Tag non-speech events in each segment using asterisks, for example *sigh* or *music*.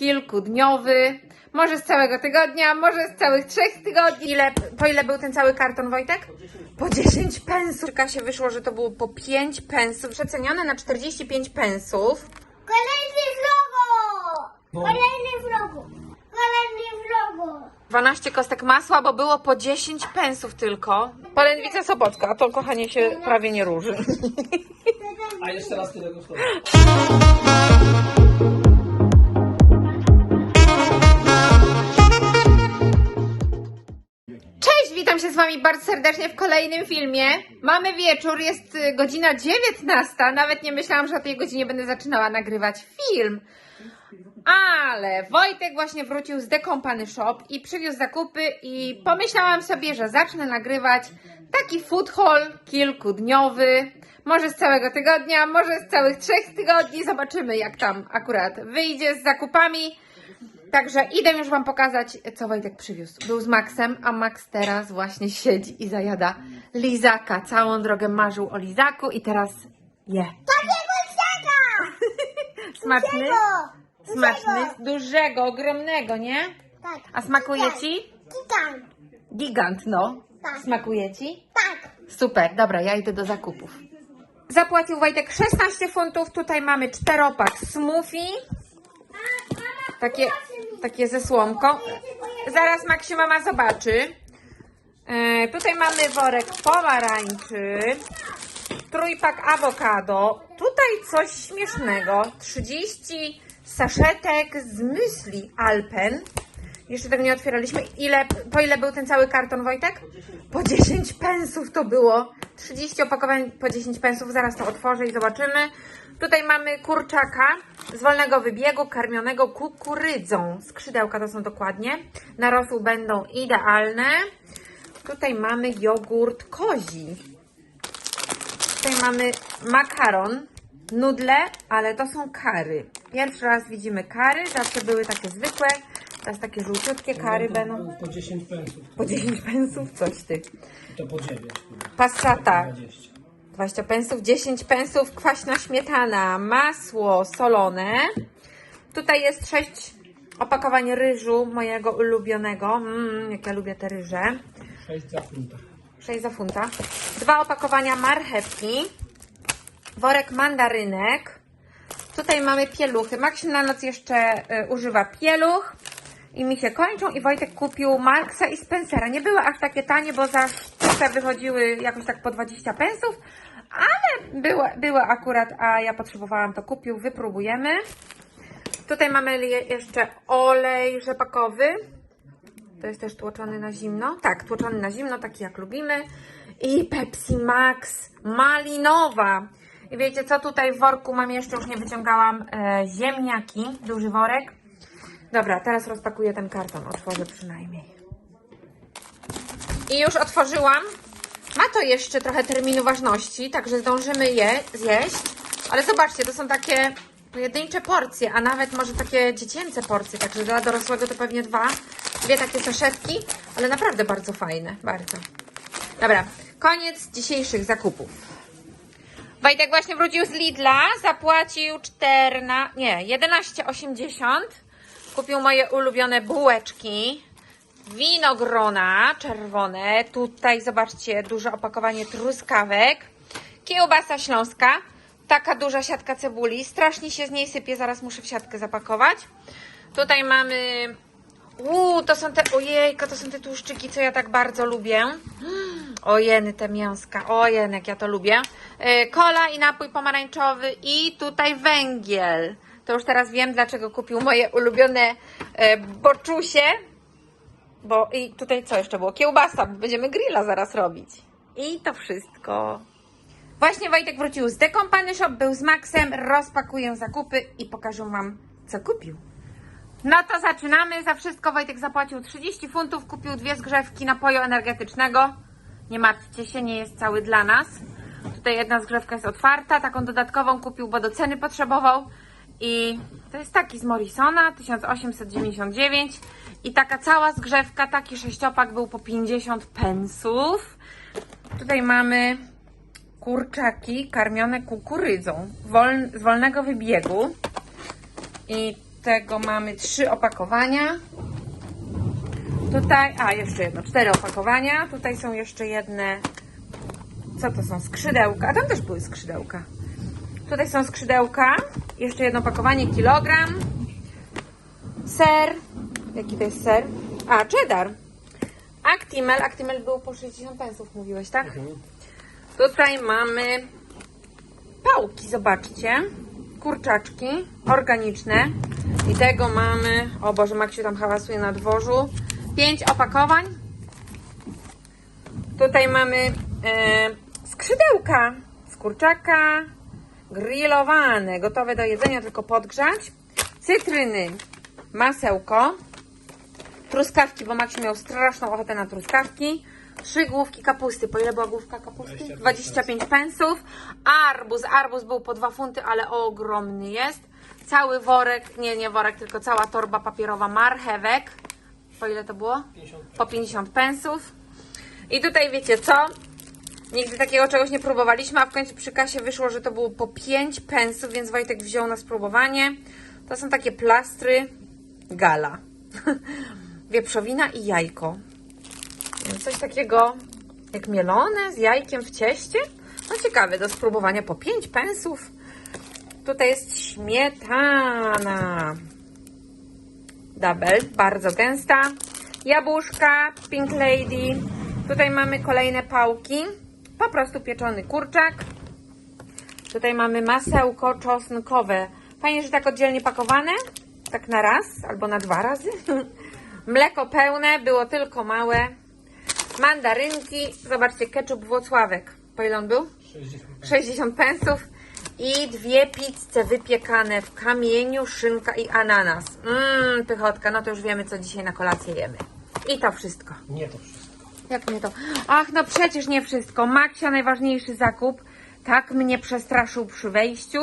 kilkudniowy, może z całego tygodnia, może z całych trzech tygodni. Ile, po ile był ten cały karton, Wojtek? Po 10 pensów. Kasie wyszło, że to było po 5 pensów, przecenione na 45 pensów. Kolejny vlogu! Kolejny vlogu! Kolejny vlogu! 12 kostek masła, bo było po 10 pensów tylko. Polędwica Sobocka, a to kochanie się prawie nie róży. A jeszcze raz tyle kosztowało. *laughs* witam się z Wami bardzo serdecznie w kolejnym filmie. Mamy wieczór, jest y, godzina 19. Nawet nie myślałam, że o tej godzinie będę zaczynała nagrywać film. Ale Wojtek właśnie wrócił z The Company Shop i przywiózł zakupy i pomyślałam sobie, że zacznę nagrywać taki food haul kilkudniowy. Może z całego tygodnia, może z całych trzech tygodni. Zobaczymy jak tam akurat wyjdzie z zakupami. Także idę już Wam pokazać, co Wojtek przywiózł. Był z Maxem, a Max teraz właśnie siedzi i zajada lizaka. Całą drogę marzył o lizaku i teraz je. Takiego psiaka! *laughs* Smaczny? Dużego! Smaczny? Dużego, ogromnego, nie? Tak. A smakuje Ci? Kitan! Gigant, no. Tak. Smakuje Ci? Tak! Super, dobra, ja idę do zakupów. Zapłacił Wojtek 16 funtów. Tutaj mamy czteropak smoothie. Takie, takie ze słomką. Zaraz Maksiu mama zobaczy. E, tutaj mamy worek pomarańczy. Trójpak awokado. Tutaj coś śmiesznego. 30 saszetek z myśli Alpen. Jeszcze tego nie otwieraliśmy. Ile, po ile był ten cały karton, Wojtek? Po 10 pensów to było. 30 opakowań po 10 pensów. Zaraz to otworzę i zobaczymy. Tutaj mamy kurczaka z wolnego wybiegu, karmionego kukurydzą. Skrzydełka to są dokładnie. Na rosół będą idealne. Tutaj mamy jogurt kozi. Tutaj mamy makaron, nudle, ale to są kary. Pierwszy raz widzimy kary, zawsze były takie zwykłe, teraz takie żółciutkie kary to będą. Po 10 pensów. Po 10 *laughs* pensów, coś ty. To po 9. Passata, 20. 20 pensów, 10 pensów, kwaśna śmietana, masło solone. Tutaj jest 6 opakowań ryżu mojego ulubionego. Mmm, jak ja lubię te ryże. 6 za funta. 6 za funta. Dwa opakowania marchewki. Worek mandarynek. Tutaj mamy pieluchy. Maksiu na noc jeszcze y, używa pieluch. I mi się kończą. I Wojtek kupił Marksa i Spencera. Nie były aż takie tanie, bo za sztukę wychodziły jakoś tak po 20 pensów. Ale były, były akurat, a ja potrzebowałam, to kupił. Wypróbujemy. Tutaj mamy je- jeszcze olej rzepakowy. To jest też tłoczony na zimno. Tak, tłoczony na zimno, taki jak lubimy. I Pepsi Max malinowa. I wiecie co, tutaj w worku mam jeszcze, już nie wyciągałam, e, ziemniaki, duży worek. Dobra, teraz rozpakuję ten karton, otworzę przynajmniej. I już otworzyłam. Ma to jeszcze trochę terminu ważności, także zdążymy je zjeść. Ale zobaczcie, to są takie pojedyncze porcje, a nawet może takie dziecięce porcje, także dla dorosłego to pewnie dwa, dwie takie saszetki, ale naprawdę bardzo fajne, bardzo. Dobra, koniec dzisiejszych zakupów. Wojtek właśnie wrócił z Lidla, zapłacił 14, nie, 11,80. Kupił moje ulubione bułeczki, winogrona czerwone. Tutaj zobaczcie, duże opakowanie truskawek, kiełbasa śląska, taka duża siatka cebuli. Strasznie się z niej sypie, zaraz muszę w siatkę zapakować. Tutaj mamy Uuu, to są te, ojejka, to są te tłuszczyki, co ja tak bardzo lubię. *gasps* Ojeny, te mięska, ojen, jak ja to lubię. E, Kola i napój pomarańczowy i tutaj węgiel. To już teraz wiem, dlaczego kupił moje ulubione e, boczusie. Bo i tutaj co jeszcze było? Kiełbasa, bo będziemy grilla zaraz robić. I to wszystko. Właśnie Wojtek wrócił z The Company Shop, był z Maxem, rozpakuję zakupy i pokażę Wam, co kupił. No to zaczynamy. Za wszystko Wojtek zapłacił 30 funtów, kupił dwie zgrzewki napoju energetycznego. Nie martwcie się, nie jest cały dla nas. Tutaj jedna zgrzewka jest otwarta, taką dodatkową kupił, bo do ceny potrzebował. I to jest taki z Morrisona, 1899. I taka cała zgrzewka, taki sześciopak był po 50 pensów. Tutaj mamy kurczaki karmione kukurydzą wol, z wolnego wybiegu. I tego mamy trzy opakowania. Tutaj, a jeszcze jedno, cztery opakowania. Tutaj są jeszcze jedne, co to są, skrzydełka. A tam też były skrzydełka. Tutaj są skrzydełka, jeszcze jedno opakowanie, kilogram. Ser, jaki to jest ser? A, cheddar. Actimel, Actimel był po 60 pensów, mówiłeś, tak? Tutaj mamy pałki, zobaczcie. Kurczaczki organiczne. I tego mamy, o Boże, Maksiu tam hałasuje na dworzu. Pięć opakowań. Tutaj mamy e, skrzydełka z kurczaka, grillowane, gotowe do jedzenia, tylko podgrzać. Cytryny, masełko, truskawki, bo Maksiu miał straszną ochotę na truskawki. Trzy główki kapusty. Po ile była główka kapusty? 25 25 pensów. Arbuz. Arbuz był po 2 funty, ale ogromny jest. Cały worek, nie, nie worek, tylko cała torba papierowa marchewek. Po ile to było? 50 Po 50 pensów. I tutaj wiecie co? Nigdy takiego czegoś nie próbowaliśmy, a w końcu przy kasie wyszło, że to było po 5 pensów, więc Wojtek wziął na spróbowanie. To są takie plastry gala. *laughs* Wieprzowina i jajko. Coś takiego jak mielone z jajkiem w cieście. No ciekawe, do spróbowania po 5 pensów. Tutaj jest śmietana. Double, bardzo gęsta. Jabłuszka, Pink Lady. Tutaj mamy kolejne pałki. Po prostu pieczony kurczak. Tutaj mamy masełko czosnkowe. Fajnie, że tak oddzielnie pakowane. Tak na raz albo na dwa razy. *laughs* Mleko pełne, było tylko małe. Mandarynki. Zobaczcie, ketchup Włocławek. Po ile on był? 60 60 pensów i dwie pizze wypiekane w kamieniu, szynka i ananas. Mmm, pychotka, no to już wiemy, co dzisiaj na kolację jemy. I to wszystko. Nie to wszystko. Jak nie to? Ach, no przecież nie wszystko. Maksia, najważniejszy zakup. Tak mnie przestraszył przy wejściu.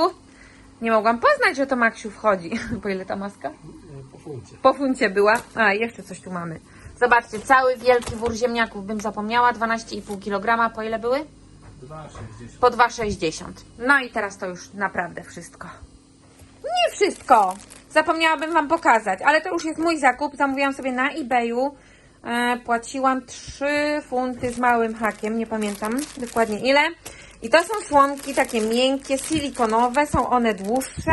Nie mogłam poznać, że to Maksiu wchodzi. *laughs* Po ile ta maska? Po funkcji. Po funcie była. A, jeszcze coś tu mamy. Zobaczcie, cały wielki wór ziemniaków bym zapomniała. 12,5 kg. Po ile były? 2,60. po 2,60. No i teraz to już naprawdę wszystko. Nie wszystko! Zapomniałabym Wam pokazać, ale to już jest mój zakup. Zamówiłam sobie na eBayu. E, płaciłam 3 funty z małym hakiem, nie pamiętam dokładnie ile. I to są słomki takie miękkie, silikonowe, są one dłuższe.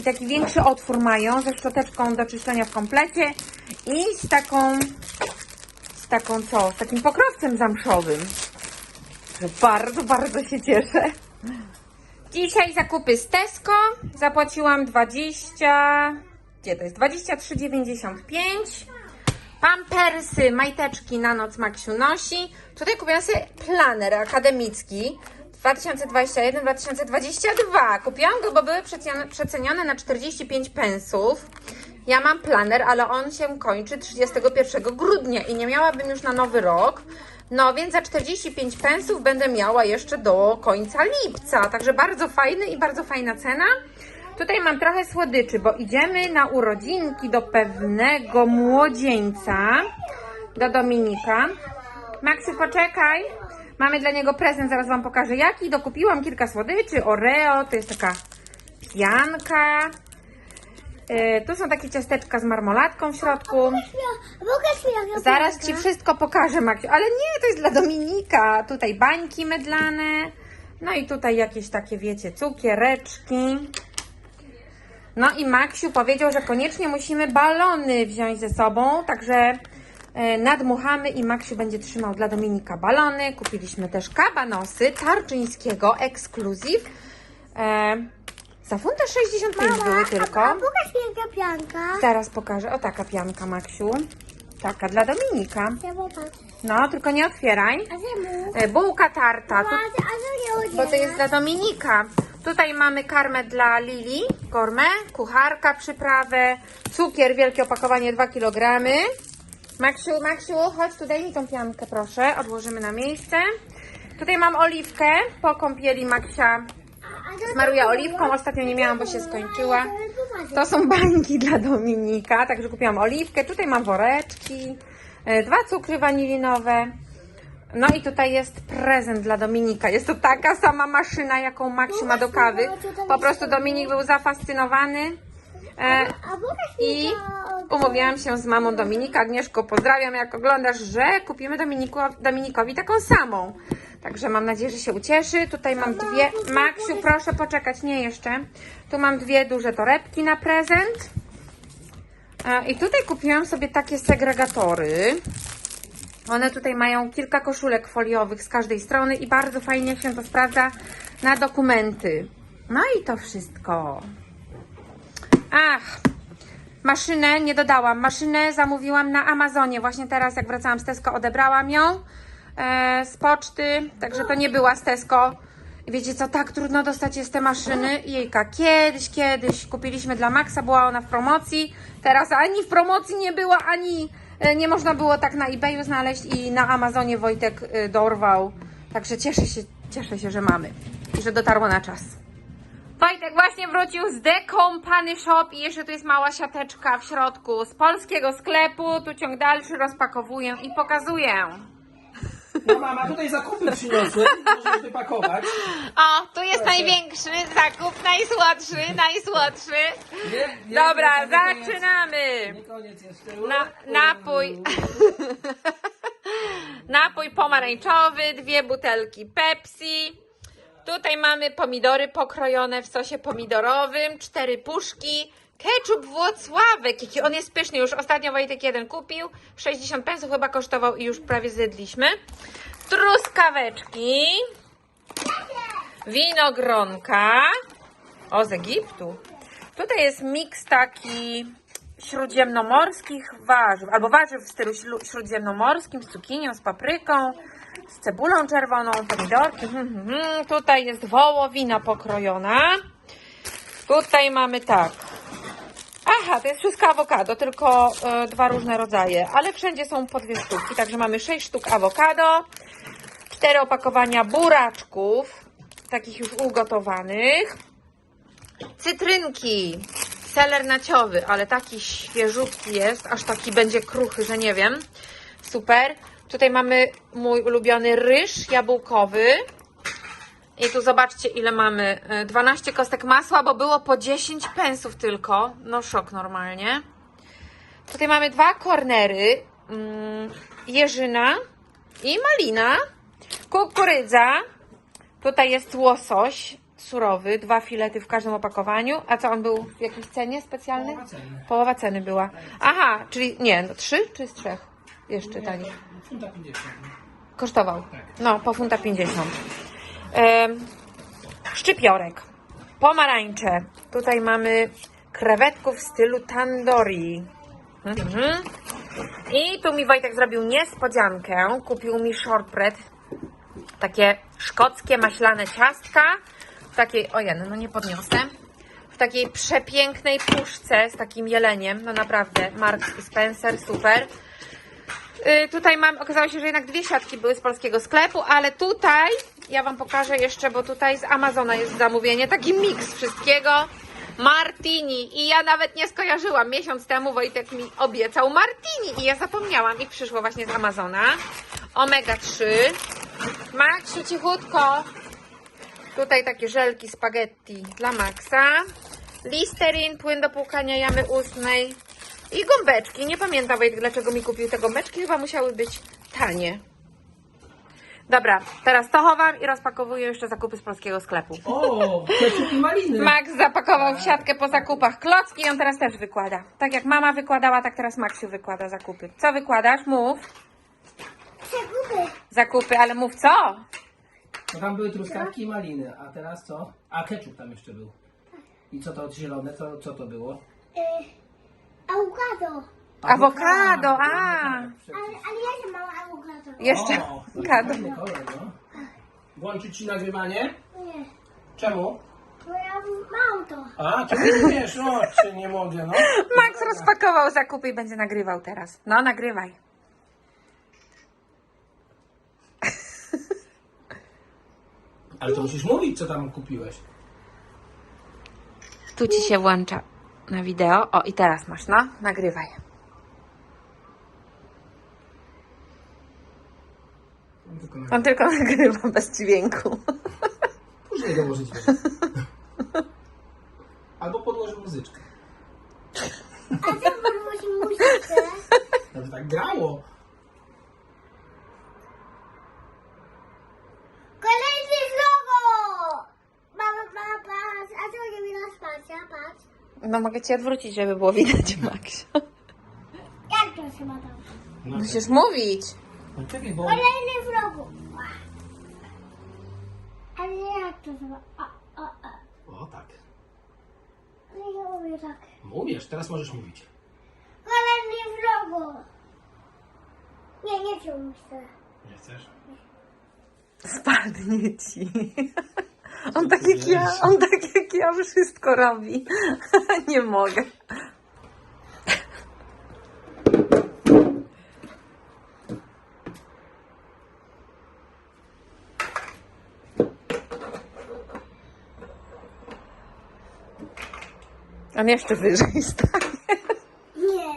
I taki większy otwór mają, ze szczoteczką do czyszczenia w komplecie i z taką, z taką co, z takim pokrowcem zamszowym. Bardzo, bardzo się cieszę. Dzisiaj zakupy z Tesco. Zapłaciłam 20. Gdzie to jest? 23,95. Pampersy, majteczki na noc Maksiu nosi. Tutaj kupiłam sobie planer akademicki 2021-2022. Kupiłam go, bo były przecenione- na 45 pensów. Ja mam planer, ale on się kończy 31 grudnia i nie miałabym już na nowy rok. No więc za 45 pensów będę miała jeszcze do końca lipca. Także bardzo fajny i bardzo fajna cena. Tutaj mam trochę słodyczy, bo idziemy na urodzinki do pewnego młodzieńca, do Dominika. Maksiu, poczekaj. Mamy dla niego prezent, zaraz Wam pokażę jaki. Dokupiłam kilka słodyczy, Oreo, to jest taka pianka. E, tu są takie ciasteczka z marmolatką w środku. Zaraz Ci wszystko pokażę, Maksiu. Ale nie, to jest dla Dominika. Tutaj bańki mydlane. No i tutaj jakieś takie, wiecie, cukiereczki. No i Maksiu powiedział, że koniecznie musimy balony wziąć ze sobą, także e, nadmuchamy i Maksiu będzie trzymał dla Dominika balony. Kupiliśmy też kabanosy Tarczyńskiego, ekskluzyw. E, za funta 65 były tylko. A pokaż mi jaka pianka. Zaraz pokażę. O, taka pianka, Maksiu. Taka dla Dominika. Popatrz. No, tylko nie otwieraj. A? E, Bułka tarta, A, tu, a bo to jest dla Dominika. Tutaj mamy karmę dla Lili, kormę, kucharka, przyprawę, cukier, wielkie opakowanie 2 kg. Maksiu, Maksiu, chodź tu, daj mi tą piankę, proszę. Odłożymy na miejsce. Tutaj mam oliwkę po kąpieli Maksia. Smaruję oliwką, ostatnio nie miałam, bo się skończyła. To są bańki dla Dominika, także kupiłam oliwkę. Tutaj mam woreczki, e, dwa cukry wanilinowe. No i tutaj jest prezent dla Dominika. Jest to taka sama maszyna, jaką Maksiu ma do kawy. Po prostu Dominik był zafascynowany. E, I umówiłam się z mamą Dominika. Agnieszko, pozdrawiam, jak oglądasz, że kupimy Dominiku, Dominikowi taką samą. Także mam nadzieję, że się ucieszy. Tutaj mam dwie. Maksiu, proszę poczekać, nie jeszcze. Tu mam dwie duże torebki na prezent. E, I tutaj kupiłam sobie takie segregatory. One tutaj mają kilka koszulek foliowych z każdej strony i bardzo fajnie się to sprawdza na dokumenty. No i to wszystko. Ach, maszynę nie dodałam. Maszynę zamówiłam na Amazonie. Właśnie teraz, jak wracałam z Tesco, odebrałam ją e, z poczty. Także to nie była z Tesco. Wiecie co, tak trudno dostać jest te maszyny. Jejka, kiedyś, kiedyś kupiliśmy dla Maxa, była ona w promocji. Teraz ani w promocji nie była, ani nie można było tak na eBayu znaleźć i na Amazonie Wojtek e, dorwał. Także cieszę się, cieszę się, że mamy i że dotarło na czas. Wojtek właśnie wrócił z The Company Shop i jeszcze tu jest mała siateczka w środku z polskiego sklepu. Tu ciąg dalszy rozpakowuję i pokazuję. No mama, tutaj zakupy przyniosły, możesz wypakować. O, tu jest Proszę. największy zakup, najsłodszy, najsłodszy. Nie, nie, Dobra, nie, nie koniec. zaczynamy. Nie koniec jeszcze. Na, napój. *laughs* napój pomarańczowy, dwie butelki Pepsi. Tutaj mamy pomidory pokrojone w sosie pomidorowym, cztery puszki. Ketchup Włocławek, jaki on jest pyszny. Już ostatnio Wojtek jeden kupił. 60 pensów chyba kosztował i już prawie zjedliśmy. Truskaweczki. Winogronka. O, z Egiptu. Tutaj jest miks taki śródziemnomorskich warzyw, albo warzyw w stylu śródziemnomorskim, z cukinią, z papryką, z cebulą czerwoną, pomidorki. Hmm, hmm, hmm. Tutaj jest wołowina pokrojona. Tutaj mamy tak. Aha, to jest wszystko awokado, tylko e, dwa różne rodzaje, ale wszędzie są po dwie sztuki, także mamy sześć sztuk awokado, cztery opakowania buraczków, takich już ugotowanych, cytrynki, seler naciowy, ale taki świeżutki jest, aż taki będzie kruchy, że nie wiem. Super. Tutaj mamy mój ulubiony ryż jabłkowy. I tu zobaczcie, ile mamy. E, 12 kostek masła, bo było po 10 pensów tylko. No szok normalnie. Tutaj mamy dwa kornery. Mm, jeżyna i malina. Kukurydza. Tutaj jest łosoś surowy, dwa filety w każdym opakowaniu. A co on był w jakiejś cenie specjalnej? Połowa ceny. Połowa ceny była. Aha, czyli nie, no trzy czy z trzech? Jeszcze taniej. Funta 50. Kosztował. Tak. No, po funta 50. Szczypiorek. Pomarańcze. Tutaj mamy krewetków w stylu tandoori. Mhm. I tu mi Wojtek zrobił niespodziankę. Kupił mi shortbread. Takie szkockie maślane ciastka. W takiej, ojej, no nie podniosę. W takiej przepięknej puszce z takim jeleniem. No naprawdę, Marks i Spencer, super. Y, tutaj mam, okazało się, że jednak dwie siatki były z polskiego sklepu, ale tutaj, ja Wam pokażę jeszcze, bo tutaj z Amazona jest zamówienie, taki miks wszystkiego. Martini i ja nawet nie skojarzyłam. Miesiąc temu Wojtek mi obiecał Martini i ja zapomniałam i przyszło właśnie z Amazona. Omega 3. Maksiu, cichutko. Tutaj takie żelki spaghetti dla Maxa. Listerin, płyn do płukania jamy ustnej. I gąbeczki. Nie pamiętam Wojtek, dlaczego mi kupił te gąbeczki. Chyba musiały być tanie. Dobra, teraz to chowam i rozpakowuję jeszcze zakupy z polskiego sklepu. O, ketchup i maliny. Max zapakował w siatkę po zakupach klocki i on teraz też wykłada. Tak jak mama wykładała, tak teraz Maxiu wykłada zakupy. Co wykładasz? Mów. Przekupy. Zakupy, ale mów co? No tam były truskawki i maliny, a teraz co? A ketchup tam jeszcze był. I co to zielone? Co, co to było? Y, awokado. Awokado, a. Ale, ale ja nie mam awokado. Jeszcze O, awokado. fajny kolor, no. Włączyć ci nagrywanie? Nie. Czemu? Bo ja mam to. A, to nie wiesz, no, czy nie mogę, no. Max rozpakował zakupy i będzie nagrywał teraz. No, nagrywaj. Ale to musisz mówić, co tam kupiłeś. Tu ci się włącza na wideo. O, i teraz masz, no, nagrywaj. Tylko na- On tylko *laughs* nagrywa bez dźwięku. Później dołożyć. *laughs* Albo podłożę muzyczkę. A ty podłożyć muzykę. No to tak grało. Kolejny znowu! Mama, mama, patrz. A co nie widać patrz, a patrz. No mogę ci odwrócić, żeby było widać, *laughs* Maksio. Jak to się ma tam? No, Musisz mówić. No czekaj, bo... Kolejny wrogu. Ale jak to się ma? A, a, a. O tak. Nie mówię tak. Mówisz, teraz możesz mówić. Kolejny wrogu. Nie, nie chcę myślę. Nie chcesz? Spadnie ci. On tak jak ja, on tak jak ja wszystko robi. *laughs* Nie mogę. On jeszcze wyżej *laughs* stanie. Nie.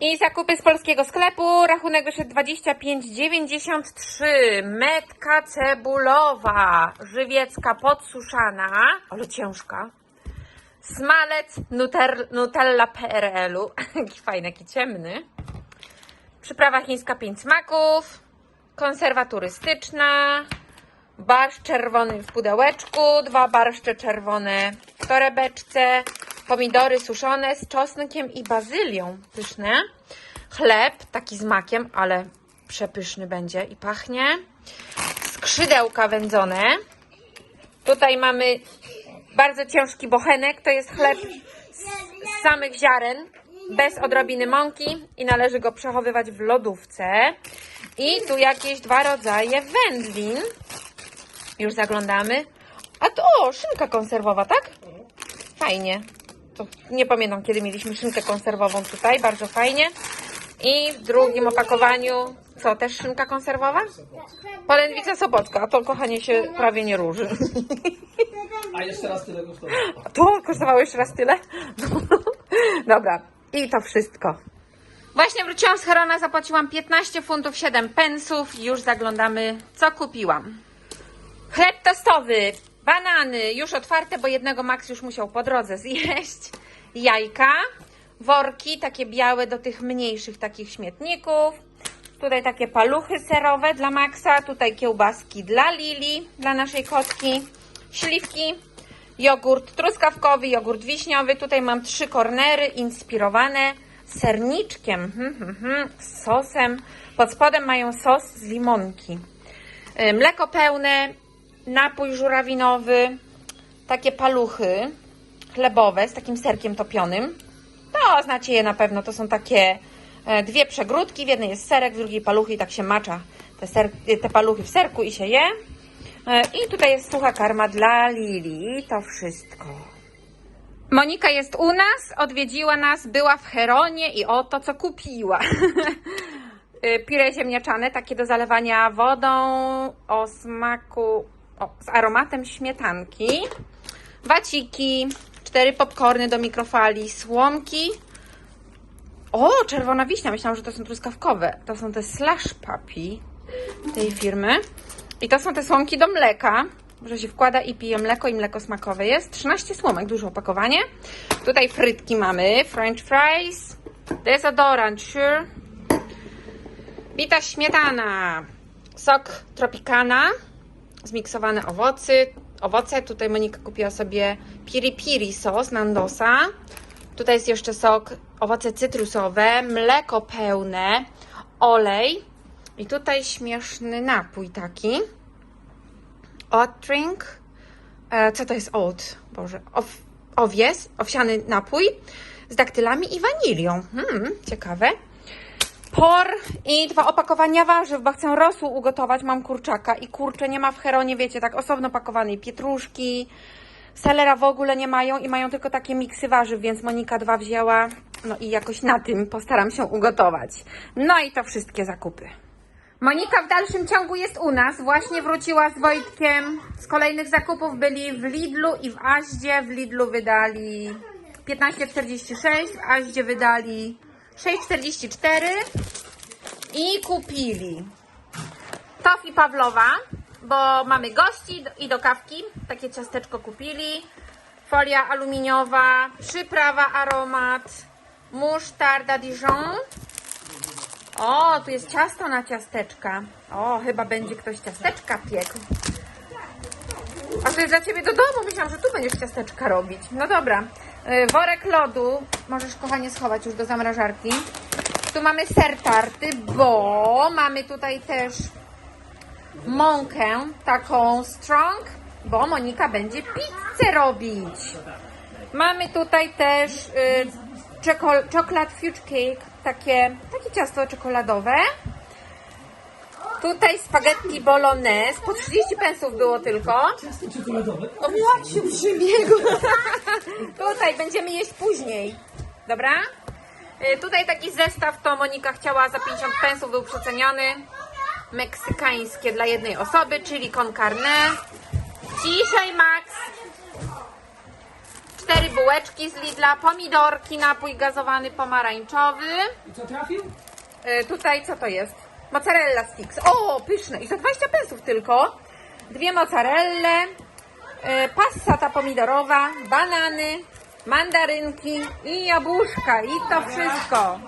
I zakupy z polskiego sklepu. Rachunek wyszedł 25,93. Metka cebulowa, żywiecka podsuszana, ale ciężka. Smalec Nuter, Nutella PRL-u. *laughs* Jaki fajny, jaki ciemny. Przyprawa chińska 5 smaków. Konserwa turystyczna. Barszcz czerwony w pudełeczku. Dwa barszcze czerwone w torebeczce. Pomidory suszone z czosnkiem i bazylią. Pyszne. Chleb taki z makiem, ale przepyszny będzie i pachnie. Skrzydełka wędzone. Tutaj mamy bardzo ciężki bochenek. To jest chleb z, z samych ziaren, bez odrobiny mąki i należy go przechowywać w lodówce. I tu jakieś dwa rodzaje wędlin. Już zaglądamy. A to o, szynka konserwowa, tak? Fajnie. To nie pamiętam, kiedy mieliśmy szynkę konserwową tutaj. Bardzo fajnie. I w drugim opakowaniu, co, też szynka konserwowa? Polędwica Sobocka, a to kochanie się prawie nie róży. A jeszcze raz tyle kosztowało. To kosztowało jeszcze raz tyle? *laughs* Dobra, i to wszystko. Właśnie wróciłam z Herona, zapłaciłam 15 funtów 7 pensów. Już zaglądamy, co kupiłam. Chleb tostowy, banany, już otwarte, bo jednego Max już musiał po drodze zjeść. *laughs* Jajka, worki, takie białe do tych mniejszych takich śmietników. Tutaj takie paluchy serowe dla Maxa, tutaj kiełbaski dla Lili, dla naszej kotki. Śliwki, jogurt truskawkowy, jogurt wiśniowy. Tutaj mam trzy kornery inspirowane serniczkiem, hmm, hmm, hmm, z sosem. Pod spodem mają sos z limonki. Y, Mleko pełne, napój żurawinowy, takie paluchy chlebowe z takim serkiem topionym. To znacie je na pewno, to są takie e, dwie przegródki, w jednej jest serek, w drugiej paluchy i tak się macza te, ser, te paluchy w serku i się je. E, I tutaj jest sucha karma dla Lili. To wszystko. Monika jest u nas, odwiedziła nas, była w Heronie i oto co kupiła. *laughs* Y, Pire ziemniaczane, takie do zalewania wodą o smaku, o, z aromatem śmietanki. Waciki, cztery popcorny do mikrofali, słomki. O, czerwona wiśnia, myślałam, że to są truskawkowe. To są te slash papi tej firmy. I to są te słomki do mleka, że się wkłada i pije mleko i mleko smakowe jest. 13 słomek, duże opakowanie. Tutaj frytki mamy, french fries, dezodorant, sure. Bita śmietana, sok tropikana, zmiksowane owoce. owoce. Tutaj Monika kupiła sobie piri piri sos Nandosa. Tutaj jest jeszcze sok, owoce cytrusowe, mleko pełne, olej i tutaj śmieszny napój taki. Oat drink. E, co to jest oat? Boże. Ow, owies, owsiany napój z daktylami i wanilią. Hmm, ciekawe. Por i dwa opakowania warzyw, bo chcę rosół ugotować. Mam kurczaka i kurcze nie ma w Heronie, wiecie, tak osobno pakowanej pietruszki. Selera w ogóle nie mają i mają tylko takie miksy warzyw, więc Monika dwa wzięła. No i jakoś na tym postaram się ugotować. No i to wszystkie zakupy. Monika w dalszym ciągu jest u nas. Właśnie wróciła z Wojtkiem. Z kolejnych zakupów byli w Lidlu i w Aździe. W Lidlu wydali 15,46, w Aździe wydali 6,44 i kupili tofi Pawlowa bo mamy gości i do kawki. Takie ciasteczko kupili. Folia aluminiowa, przyprawa aromat, musztarda Dijon. O, tu jest ciasto na ciasteczka. O, chyba będzie ktoś ciasteczka piekł. A to jest dla Ciebie do domu. Myślałam, że tu będziesz ciasteczka robić. No dobra. Y, Worek lodu. Możesz, kochanie, schować już do zamrażarki. Tu mamy ser tarty, bo mamy tutaj też mąkę taką strong, bo Monika będzie pizzę robić. Mamy tutaj też y, czekol- chocolate fudge cake, takie, takie ciasto czekoladowe. Tutaj spaghetti bolognese, po 30 pensów było tylko. Ciasto czekoladowe. O, się przybiegł. *laughs* Tutaj będziemy jeść później. Dobra? Y, Tutaj taki zestaw to Monika chciała za 50 pensów, był przeceniony. Meksykańskie dla jednej osoby, czyli con carne. Ciszej Max. Cztery bułeczki z Lidla, pomidorki, napój gazowany pomarańczowy. I co trafił? Y, tutaj co to jest? Mozzarella sticks. O, pyszne. I za 20 pensów tylko. Dwie mozzarelle, y, passata pomidorowa, banany, mandarynki i jabłuszka. I to wszystko.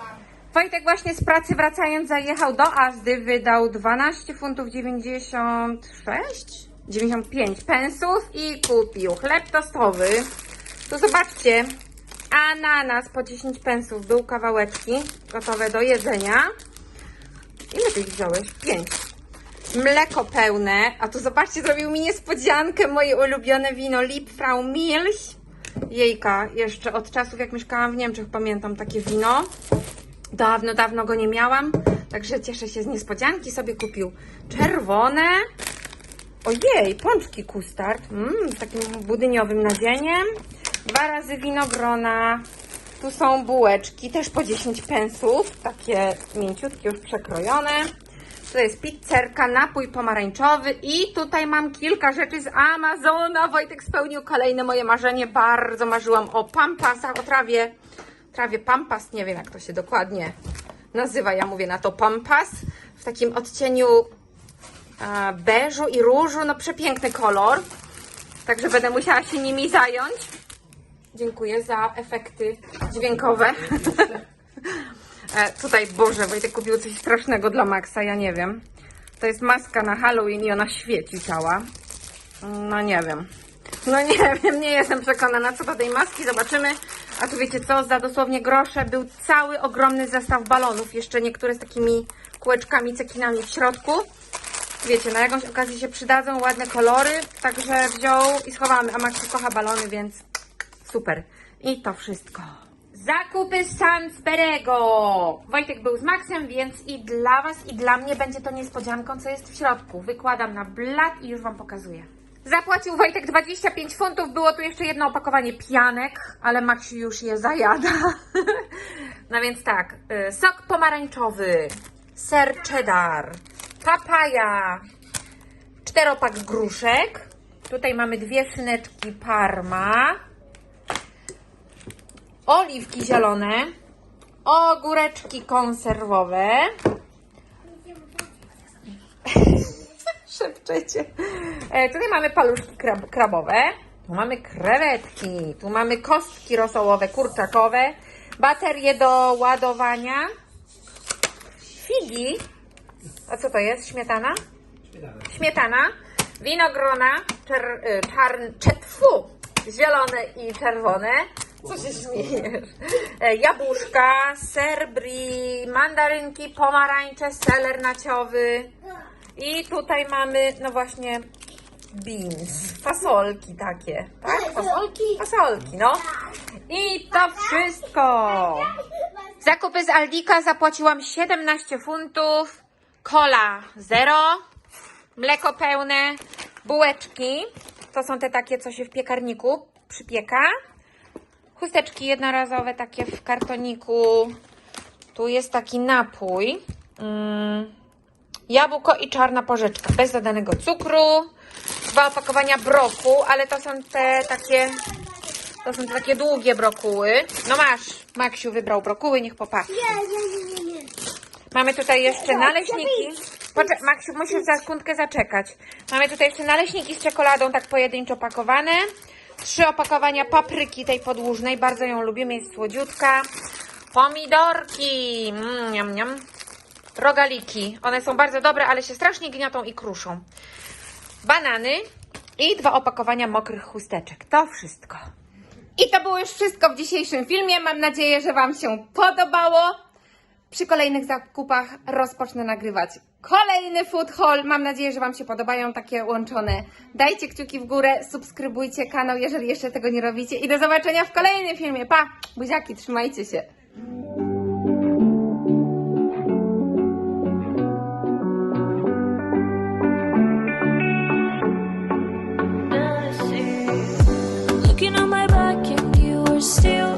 Wojtek właśnie z pracy wracając zajechał do Azdy, wydał 12 funtów 96, 95 pensów i kupił chleb tostowy. Tu zobaczcie, ananas po 10 pensów, był kawałeczki gotowe do jedzenia. Ile ty ich wziąłeś? Pięć. Mleko pełne, a tu zobaczcie, zrobił mi niespodziankę, moje ulubione wino Liebfrau Milch. Jejka, jeszcze od czasów jak mieszkałam w Niemczech pamiętam takie wino. Dawno, dawno go nie miałam, także cieszę się z niespodzianki. Sobie kupił czerwone. Ojej, pączki kustard. Mm, z takim budyniowym nadzieniem. Dwa razy winogrona. Tu są bułeczki, też po 10 pensów. Takie mięciutkie, już przekrojone. To jest pizzerka, napój pomarańczowy i tutaj mam kilka rzeczy z Amazona. Wojtek spełnił kolejne moje marzenie. Bardzo marzyłam o pampasach, o trawie, trawie pampas. Nie wiem, jak to się dokładnie nazywa. Ja mówię na to pampas. W takim odcieniu beżu i różu. No przepiękny kolor. Także będę musiała się nimi zająć. Dziękuję za efekty dźwiękowe. *laughs* e, tutaj, Boże, Wojtek kupił coś strasznego dla Maxa, ja nie wiem. To jest maska na Halloween i ona świeci cała. No nie wiem. No nie *laughs* wiem, nie jestem przekonana co do tej maski, zobaczymy. A tu wiecie co, za dosłownie grosze był cały ogromny zestaw balonów, jeszcze niektóre z takimi kółeczkami, cekinami w środku. Wiecie, na jakąś okazję się przydadzą, ładne kolory, także wziął i schowamy. A Maxi kocha balony, więc super. I to wszystko. Zakupy Sansperego. Wojtek był z Maxem, więc i dla Was, i dla mnie będzie to niespodzianką, co jest w środku. Wykładam na blat i już Wam pokazuję. Zapłacił Wojtek 25 funtów. Było tu jeszcze jedno opakowanie pianek, ale Maxi już je zajada. *laughs* no więc tak, y, sok pomarańczowy, ser cheddar, papaja, czteropak gruszek. Tutaj mamy dwie szyneczki parma, oliwki zielone, ogóreczki konserwowe. *laughs* Szepczecie. E, tutaj mamy paluszki krab, krabowe, tu mamy krewetki, tu mamy kostki rosołowe, kurczakowe, baterie do ładowania, figi. A co to jest? Śmietana? Śmietana. śmietana, winogrona, czer, y, czarn, czetfu, zielone i czerwone. Co się śmiejesz? E, Jabłuszka, ser brie, mandarynki, pomarańcze, seler naciowy. I tutaj mamy, no właśnie, beans, fasolki takie, tak? Fasolki? Fasolki, no. I to wszystko. Zakupy z Aldika zapłaciłam 17 funtów, cola 0, mleko pełne, bułeczki, to są te takie, co się w piekarniku przypieka, chusteczki jednorazowe takie w kartoniku, tu jest taki napój, mm, jabłko i czarna porzeczka, bez dodanego cukru, dwa opakowania broku, ale to są te takie, to są takie długie brokuły, no masz, Maksiu wybrał brokuły, niech popatrzy. Nie, nie, nie, nie, nie. Mamy tutaj jeszcze naleśniki. Poczek- Maksiu, musisz za sekundkę zaczekać. Mamy tutaj jeszcze naleśniki z czekoladą, tak pojedynczo pakowane. Trzy opakowania papryki tej podłużnej, bardzo ją lubimy, jest słodziutka. Pomidorki, mm, niam. Rogaliki, one są bardzo dobre, ale się strasznie gniotą i kruszą. Banany i dwa opakowania mokrych chusteczek. To wszystko. I to było już wszystko w dzisiejszym filmie. Mam nadzieję, że Wam się podobało. Przy kolejnych zakupach rozpocznę nagrywać Kolejny food haul. Mam nadzieję, że Wam się podobają takie łączone. Dajcie kciuki w górę, subskrybujcie kanał, jeżeli jeszcze tego nie robicie. I do zobaczenia w kolejnym filmie. Pa! Buziaki, trzymajcie się. still